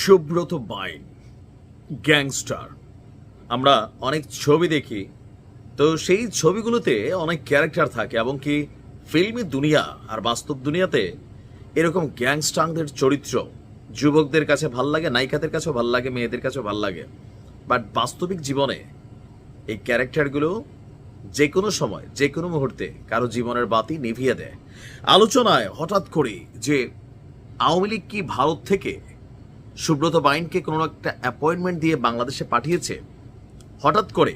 সুব্রত বাইন gangster. আমরা অনেক ছবি দেখি, তো সেই ছবিগুলোতে অনেক ক্যারেক্টার থাকে, এবং কি ফিল্মি দুনিয়া আর বাস্তব দুনিয়াতে এরকম গ্যাংস্টারদের চরিত্র যুবকদের কাছে ভালো লাগে, নায়িকাদের কাছেও ভালো লাগে, মেয়েদের কাছেও ভালো লাগে। বাট বাস্তবিক জীবনে এই ক্যারেক্টারগুলো যে কোনো সময় যে কোনো মুহূর্তে কারও জীবনের বাতি নিভিয়ে দেয়। আলোচনায় হঠাৎ করে যে আওয়ামী লীগ কি ভারত থেকে সুব্রত বাইনকে কোনো একটা অ্যাপয়েন্টমেন্ট দিয়ে বাংলাদেশে পাঠিয়েছে। হঠাৎ করে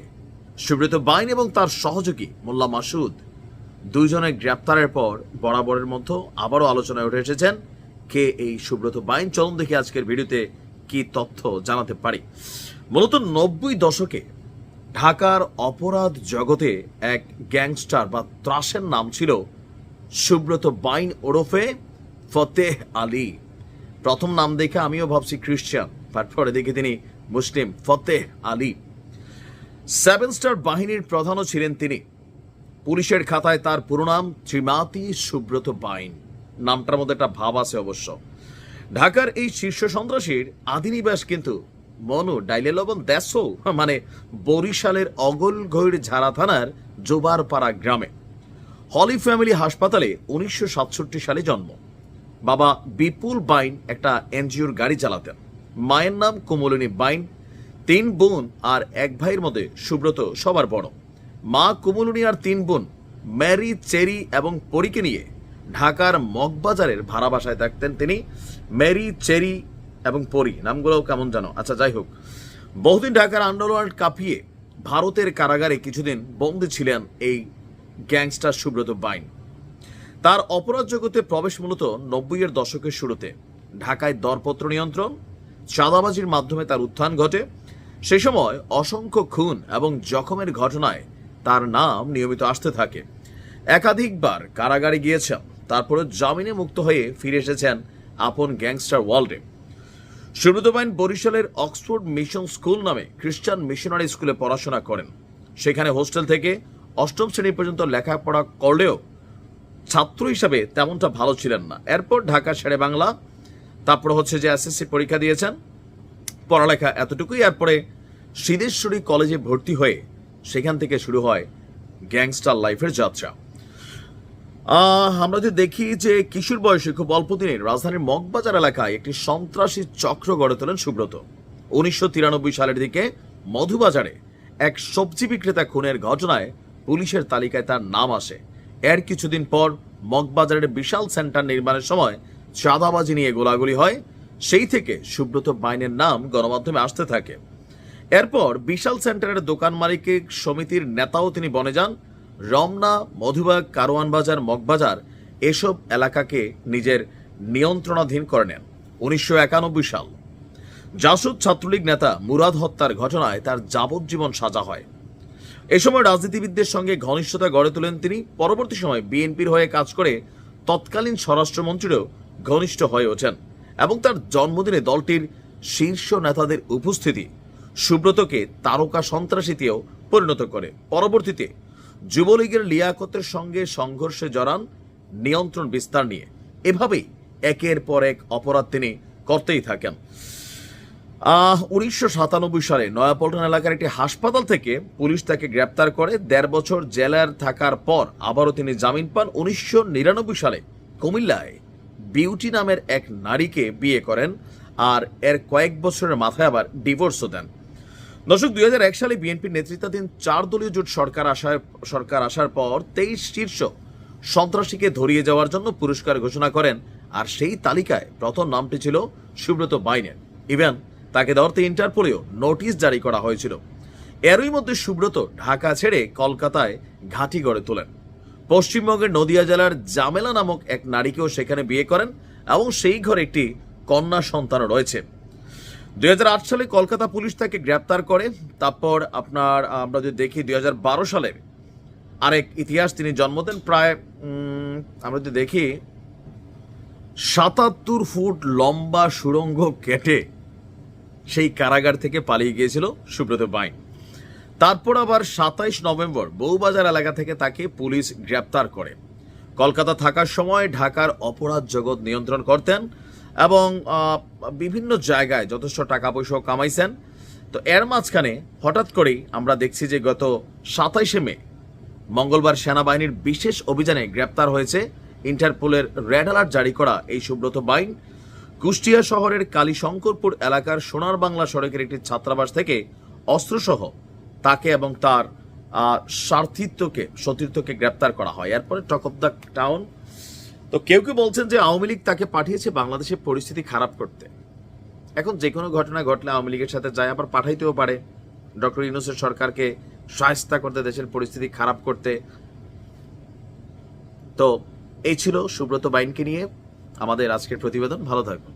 সুব্রত বাইন এবং তার সহযোগী মোল্লা মাসুদ দুইজনের গ্রেপ্তারের পর বরাবরের মধ্যে আবারও আলোচনায় উঠে এসেছেন কে এই সুব্রত বাইন। চলন দেখি আজকের ভিডিওতে কি তথ্য জানাতে পারি। মূলত নব্বই দশকে ঢাকার অপরাধ জগতে এক গ্যাংস্টার বা ত্রাসের নাম ছিল সুব্রত বাইন ওরফে ফতেহ আলী। প্রথম নাম দেখে আমিও ভাবছি খ্রিস্টান। তারপরে পরে দেখে তিনি মুসলিম, ফতেহ আলী। সেভেন স্টার বাহিনীর প্রধানও ছিলেন তিনি। পুলিশের খাতায় তার পুরো নাম ত্রিমাতি সুব্রত বাইন। নামটার মধ্যে একটা ভাব আছে অবশ্য। ঢাকার এই শীর্ষ সন্ত্রাসীর আদিনিবাস কিন্তু মনু, ডাইলে লবণ মানে বরিশালের অগলঘৈর ঝাড়া থানার জোবারপাড়া গ্রামে। হলি ফ্যামিলি হাসপাতালে উনিশশো সাতষট্টি সালে জন্ম। বাবা বিপুল বাইন একটা এনজিওর গাড়ি চালাতেন। মায়ের নাম কুমলিনী বাইন, তিন বোন আর এক ভাইয়ের মধ্যে সুব্রত সবার বড়। মা কুমলিনী আর তিন বোন, ম্যারি, চেরি এবং পরীকে নিয়ে ঢাকার মগবাজারের ভাড়া বাসায় থাকতেন তিনি। ম্যারি, চেরি এবং পরি, নামগুলোও কেমন জানো? আচ্ছা যাই হোক। বহুদিন ঢাকার আন্ডারওয়ার্ল্ড কাঁপিয়ে ভারতের কারাগারে কিছুদিন বন্দী ছিলেন এই গ্যাংস্টার সুব্রত বাইন। তার অপরাধ জগতে প্রবেশ মূলত নব্বইয়ের দশকের শুরুতে। ঢাকায় দরপত্র নিয়ন্ত্রণ, চাঁদাবাজির মাধ্যমে তার উত্থান ঘটে। সে সময় অসংখ্য খুন এবং জখমের ঘটনায় তার নাম নিয়মিত আসতে থাকে। একাধিকবার কারাগারে গিয়েছেন, তারপরে জামিনে মুক্ত হয়ে ফিরে এসেছেন আপন গ্যাংস্টার ওয়ার্ল্ডে। সুব্রতবাইন বরিশালের অক্সফোর্ড মিশন স্কুল নামে খ্রিস্টান মিশনারি স্কুলে পড়াশোনা করেন। সেখানে হোস্টেল থেকে অষ্টম শ্রেণি পর্যন্ত লেখাপড়া করলেও ছাত্র হিসাবে তেমনটা ভালো ছিলেন না। এরপর ঢাকা শেরে বাংলা, তারপর হচ্ছে যে এসএসসি পরীক্ষা দিয়েছেন। পড়ালেখা এতটুকুই, এরপরে সিদ্ধেশ্বরী কলেজে ভর্তি হয়ে সেখান থেকে শুরু হয় গ্যাংস্টার লাইফের যাত্রা। আমরা যদি দেখি যে কিশোর বয়সে খুব অল্প দিনে রাজধানীর মগবাজার এলাকায় একটি সন্ত্রাসী চক্র গড়ে তোলেন সুব্রত। উনিশশো তিরানব্বই সালের দিকে মধুবাজারে এক সবজি বিক্রেতা খুনের ঘটনায় পুলিশের তালিকায় তার নাম আসে। এর কিছুদিন পর মগবাজারের বিশাল সেন্টার নির্মাণের সময় চাঁদাবাজি নিয়ে গোলাগুলি হয়, সেই থেকে সুব্রত বাইনের নাম গণমাধ্যমে আসতে থাকে। এরপর বিশাল সেন্টারের দোকান মালিকের সমিতির নেতাও তিনি বনে যান। রমনা, মধুবাগ কারওয়ান বাজার মগবাজার এসব এলাকাকে নিজের নিয়ন্ত্রণাধীন করে নেন। উনিশশো একানব্বই সাল। জাসদ ছাত্রলীগ নেতা মুরাদ হত্যার ঘটনায় তার যাবজ্জীবন সাজা হয়। এ সময় রাজনীতিবিদদের সঙ্গে ঘনিষ্ঠতা গড়ে তোলেন তিনি। পরবর্তী সময় বিএনপির হয়ে কাজ করে তৎকালীন স্বরাষ্ট্রমন্ত্রীরও ঘনিষ্ঠ হয়ে ওঠেন এবং তার জন্মদিনে দলটির শীর্ষ নেতাদের উপস্থিতি সুব্রতকে তারকা সন্ত্রাসীতেও পরিণত করে। পরবর্তীতে যুবলীগের লিয়াকতের সঙ্গে সংঘর্ষে জড়ান নিয়ন্ত্রণ বিস্তার নিয়ে। এভাবেই একের পর এক অপরাধ তিনি করতেই থাকেন। উনিশশো সাতানব্বই সালে নয়াপল্টন এলাকার একটি হাসপাতাল থেকে পুলিশ তাকে গ্রেপ্তার করে। দেড় বছর জেলার থাকার পর আবারও তিনি জামিন পান। উনিশশো নিরানব্বই সালে কুমিল্লায় বিউটি নামের এক নারীকে বিয়ে করেন আর এর কয়েক বছরের মাথায় আবার ডিভোর্সও দেন। দর্শক, দুই এক সালে বিএনপির নেতৃত্বাধীন চার দলীয় জোট সরকার আসার সরকার আসার পর তেইশ শীর্ষ সন্ত্রাসীকে ধরিয়ে যাওয়ার জন্য পুরস্কার ঘোষণা করেন। আর সেই তালিকায় প্রথম নামটি ছিল সুব্রত বাইনের। ইভেন তাকে ধরতে ইন্টারপোলেও নোটিশ জারি করা হয়েছিল। এরই মধ্যে সুব্রত ঢাকা ছেড়ে কলকাতায় ঘাঁটি গড়ে তোলেন। পশ্চিমবঙ্গের নদিয়া জেলার জামেলা নামক এক নারীকেও সেখানে বিয়ে করেন এবং সেই ঘরে একটি কন্যা সন্তানও রয়েছে। দু হাজার আট সালে কলকাতা পুলিশ তাকে গ্রেপ্তার করে। তারপর আপনার, আমরা যদি দেখি দুই হাজার বারো সালে আরেক ইতিহাস তিনি জন্ম দেন প্রায় আমরা যদি দেখি, সাতাত্তর ফুট লম্বা সুড়ঙ্গ কেটে সেই কারাগার থেকে পালিয়ে গিয়েছিল সুব্রত বাইন তারপর আবার সাতাইশ নভেম্বর বউবাজার এলাকা থেকে তাকে পুলিশ গ্রেপ্তার করে। কলকাতা থাকার সময় ঢাকার অপরাধ জগৎ নিয়ন্ত্রণ করতেন এবং বিভিন্ন জায়গায় যথেষ্ট টাকা পয়সাও কামাইছেন। তো এর মাঝখানে হঠাৎ করেই আমরা দেখছি যে গত সাতাইশে মে মঙ্গলবার সেনাবাহিনীর বিশেষ অভিযানে গ্রেপ্তার হয়েছে ইন্টারপোলের রেড অ্যালার্ট জারি করা এই সুব্রত বাইন কুষ্টিয়া শহরের কালীশঙ্করপুর এলাকার সোনার বাংলা সড়কের একটি ছাত্রাবাস থেকে অস্ত্রসহ তাকে এবং তার সার্থিত্বকে সতীর্থকে গ্রেপ্তার করা হয়। এরপরে টক অফ দ্য টাউন। তো কেউ কেউ বলছেন যে আওয়ামী লীগ তাকে পাঠিয়েছে বাংলাদেশের পরিস্থিতি খারাপ করতে। এখন যে কোনো ঘটনা ঘটলে আওয়ামী লীগের সাথে যায়, আবার পাঠাইতেও পারে। ডক্টর ইউনুসের সরকারকে সহায়তা করতে, দেশের পরিস্থিতি খারাপ করতে। তো এই ছিল সুব্রত বাইনকে নিয়ে। আমাদের আজকের প্রতিবেদন। ভালো থাকবেন।